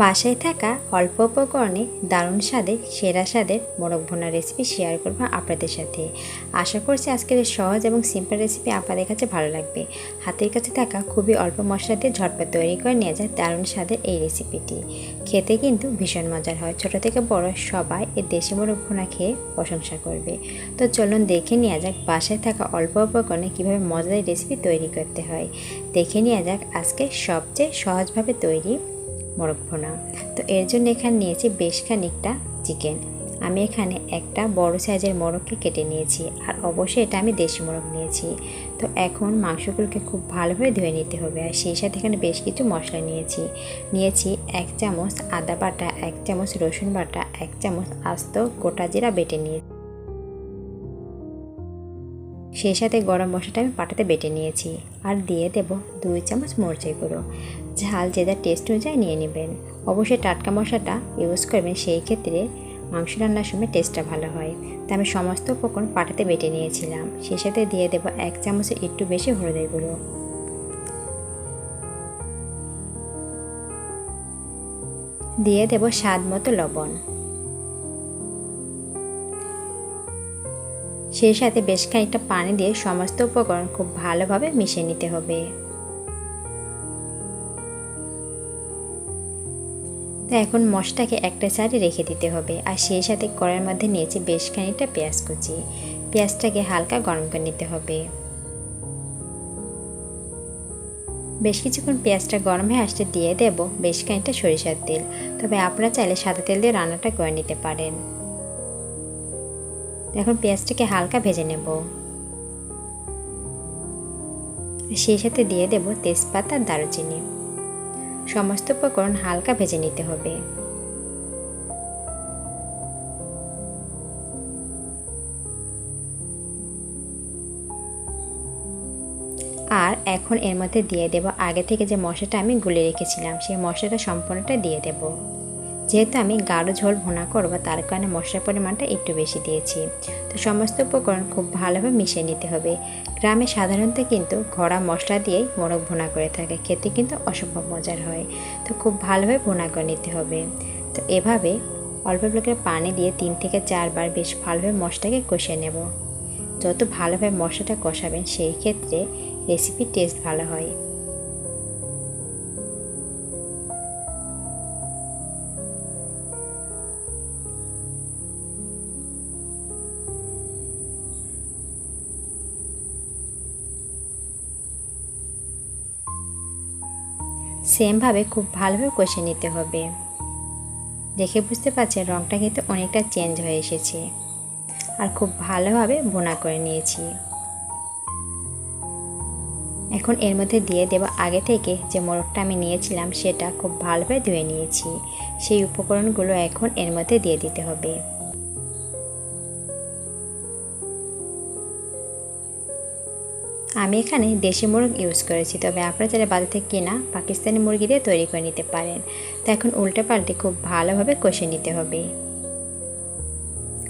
বাসায় থাকা অল্প উপকরণে দারুণ স্বাদে সেরা স্বাদের মোরগ ভোনা রেসিপি শেয়ার করব আপনাদের সাথে। আশা করছি আজকের সহজ এবং সিম্পল রেসিপি আপনাদের কাছে ভালো লাগবে। হাতের কাছে থাকা খুবই অল্প মশলা দিয়ে ঝটপট তৈরি করে নিয়ে যায় দারুণ স্বাদের এই রেসিপিটি খেতে কিন্তু ভীষণ মজার হয়। ছোট থেকে বড় সবাই এই দেশি মোরগ ভোনা খেয়ে প্রশংসা করবে। তো চলুন দেখে নেওয়া যাক বাসায় থাকা অল্প উপকরণে কীভাবে মজাদার রেসিপি তৈরি করতে হয়। দেখে নেওয়া যাক আজকে সবচেয়ে সহজভাবে তৈরি ভোনা তো এর জন্য এখানে নিয়েছি বেশ খানিকটা চিকেন। আমি এখানে একটা বড় সাইজের মোরগকে কেটে নিয়েছি আর অবশ্যই এটা আমি দেশি মোরগ নিয়েছি। তো এখন মাংসগুলোকে খুব ভালোভাবে ধুয়ে নিতে হবে আর সেই সাথে এখানে বেশ কিছু মশলা নিয়েছি। নিয়েছি এক চামচ আদা বাটা, এক চামচ রসুন বাটা, এক চামচ আস্ত গোটা জিরা বেটে নিয়েছি। সেই সাথে গরম মশলাটা আমি পাটাতে বেটে নিয়েছি আর দিয়ে দেব দুই চামচ মরচাই গুঁড়ো। ঝাল যে যা টেস্ট অনুযায়ী নিয়ে নেবেন। অবশ্যই টাটকা মশলাটা ইউজ করবেন, সেই ক্ষেত্রে মাংস রান্নার সময় টেস্টটা ভালো হয়। তা আমি সমস্ত উপকরণ পাটাতে বেটে নিয়েছিলাম। সেই সাথে দিয়ে দেবো এক চামচে একটু বেশি হলুদের গুঁড়ো। দিয়ে দেব স্বাদ মতো লবণ। সেই সাথে বেশ খানিকটা পানি দিয়ে সমস্ত উপকরণ খুব ভালোভাবে মিশিয়ে নিতে হবে। তো এখন মশটাকে একটা সাইডে রেখে দিতে হবে আর সেই সাথে কড়াইয়ের মধ্যে নিয়েছি বেশ খানিকটা পেঁয়াজ কুচি। পেঁয়াজটাকে হালকা গরম করে নিতে হবে। বেশ কিছুক্ষণ পেঁয়াজটা গরম হয়ে আসতে দিয়ে দেব বেশ খানিকটা সরিষার তেল। তবে আপনারা চাইলে সাদা তেল দিয়ে রান্নাটা করে নিতে পারেন। এখন পেঁয়াজটাকে হালকা ভেজে নেব। সেই সাথে দিয়ে দেব তেজপাতা আর দারুচিনি। সমস্ত উপকরণ হালকা ভেজে নিতে হবে। আর এখন এর মধ্যে দিয়ে দেব, আগে থেকে যে মশলাটা আমি গুলে রেখেছিলাম, সেই মশলাটা সম্পূর্ণটা দিয়ে দেবো। যেহেতু আমি গাঢ় ঝোল ভুনা করব, তার কারণে মশলার পরিমাণটা একটু বেশি দিয়েছি। তো সমস্ত উপকরণ খুব ভালোভাবে মিশিয়ে নিতে হবে। গ্রামে সাধারণত কিন্তু ঘোড়া মশলা দিয়েই মোরগ ভুনা করে থাকে। খেতে কিন্তু অসম্ভব মজার হয়। তো খুব ভালোভাবে ভুনা করে নিতে হবে। তো এভাবে অল্প অল্প পানি দিয়ে তিন থেকে চারবার বেশ ভালোভাবে মশলাকে কষিয়ে নেব। যত ভালোভাবে মশলাটা কষাবেন, সেই ক্ষেত্রে রেসিপির টেস্ট ভালো হয়। সেমভাবে খুব ভালোভাবে কষে নিতে হবে। দেখে বুঝতে পারছেন রঙটা কিন্তু অনেকটা চেঞ্জ হয়ে এসেছে। আর খুব ভালোভাবে বোনা করে নিয়েছি। এখন এর মধ্যে দিয়ে দেব আগে থেকে যে মোরগটা আমি নিয়েছিলাম সেটা খুব ভালোভাবে ধুয়ে নিয়েছি। সেই উপকরণগুলো এখন এর মধ্যে দিয়ে দিতে হবে। আমি এখানে দেশি মুরগ ইউজ করেছি, তবে আপনারা চাইলে বাজার থেকে কেনা পাকিস্তানি মুরগি দিয়ে তৈরি করে নিতে পারেন। তো এখন উল্টে পাল্টে খুব ভালোভাবে কষে নিতে হবে।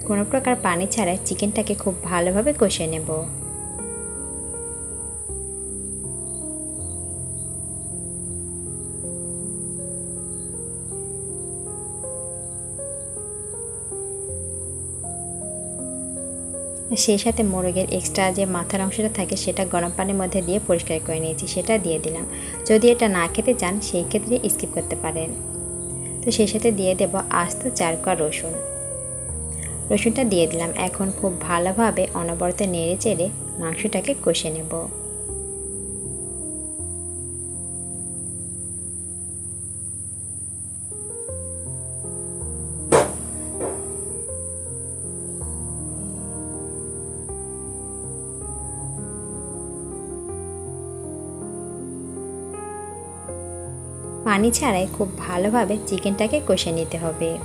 কোনো প্রকার পানি ছাড়াই চিকেনটাকে খুব ভালোভাবে কষে নেব। সেই সাথে মোরগের এক্সট্রা যে মাথার অংশটা থাকে সেটা গরম পানির মধ্যে দিয়ে পরিষ্কার করে নিয়েছি, সেটা দিয়ে দিলাম। যদি এটা না খেতে চান, সেই ক্ষেত্রে স্কিপ করতে পারেন। তো সেই সাথে দিয়ে দেব আস্ত চার কোয়া রসুন। রসুনটা দিয়ে দিলাম। এখন খুব ভালোভাবে অনবরত নেড়ে চেড়ে মাংসটাকে কষে নেব। পানি ছাড়াই খুব ভালোভাবে চিকেনটাকে কষে নিতে হবে।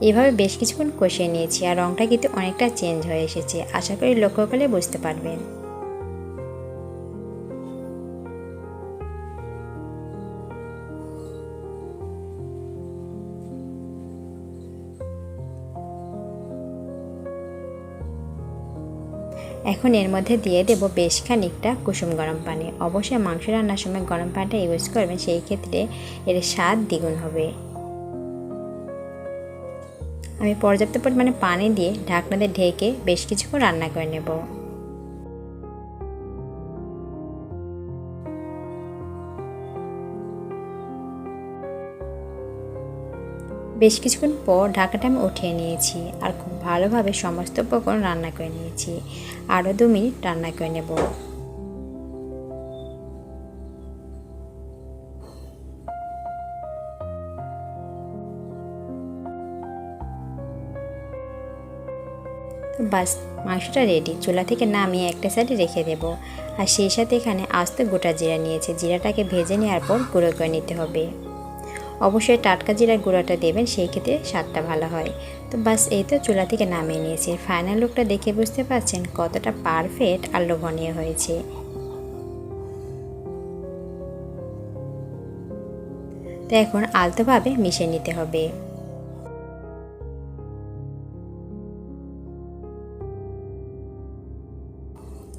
এভাবে বেশ কিছুক্ষণ কষিয়ে নিয়েছি আর রঙটা কিন্তু অনেকটা চেঞ্জ হয়ে এসেছে। আশা করি লক্ষ্য করলে বুঝতে পারবেন। এখন এর মধ্যে দিয়ে দেব বেশ খানিকটা কুসুম গরম পানি। অবশ্যই মাংস রান্নার সময় গরম পানিটা ইউজ করবেন, সেই ক্ষেত্রে এর স্বাদ দ্বিগুণ হবে। আমি পর্যাপ্ত পরিমাণে পানি দিয়ে ঢাকনাতে ঢেকে বেশ কিছুক্ষণ রান্না করে নেব। বেশ কিছুক্ষণ পর ঢাকাটা আমি উঠিয়ে নিয়েছি আর খুব ভালোভাবে সমস্ত উপকরণ রান্না করে নিয়েছি। আরও দু মিনিট রান্না করে নেব। বাস, মাংসটা রেডি চুলা থেকে নামিয়ে একটা সাইডে রেখে দেব। আর সেই সাথে এখানে আস্তে গোটা জিরা নিয়েছে। জিরাটাকে ভেজে নেওয়ার পর গুঁড়ো করে নিতে হবে। অবশ্যই টাটকা জিরার গুঁড়াটা দেবেন, সেই ক্ষেত্রে স্বাদটা ভালো হয়। তো বাস এই তো চুলা থেকে নামিয়ে নিয়েছি। ফাইনাল লুকটা দেখে বুঝতে পারছেন কতটা পারফেক্ট আর লোভনীয় হয়েছে। তো এখন আলতোভাবে মিশিয়ে নিতে হবে।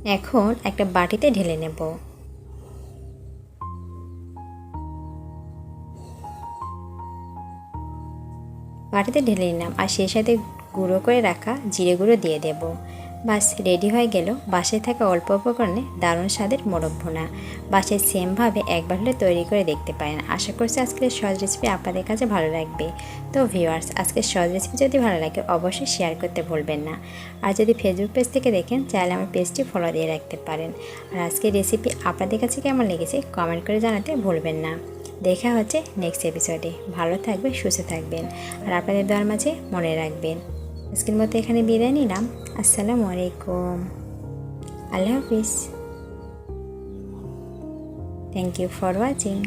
এখন একটা বাটিতে ঢেলে নেব। বাটিতে ঢেলে নিলাম আর সেই সাথে গুঁড়ো করে রাখা জিরে গুঁড়ো দিয়ে দেব। বাস রেডি হয়ে গেল বাসায় থাকা অল্প উপকরণে দারুণ স্বাদের মোরগ ভুনা। বাসায় সেমভাবে একবার হলে তৈরি করে দেখতে পারেন। আশা করছি আজকের সহজ রেসিপি আপনাদের কাছে ভালো লাগবে। তো ভিউয়ার্স আজকের সহজ রেসিপি যদি ভালো লাগে অবশ্যই শেয়ার করতে ভুলবেন না। আর যদি ফেসবুক পেজ থেকে দেখেন, চাইলে আমার পেজটি ফলো দিয়ে রাখতে পারেন। আর আজকের রেসিপি আপনাদের কাছে কেমন লেগেছে কমেন্ট করে জানাতে ভুলবেন না। দেখা হচ্ছে নেক্সট এপিসোডে ভালো থাকবে সুস্থ থাকবেন। আর আপনাদের দেওয়ার মাঝে মনে রাখবেন। আজকের মতো এখানে বিদায় নিলাম। আসসালামু আলাইকুম। আল্লাহ হাফিজ। Thank you for watching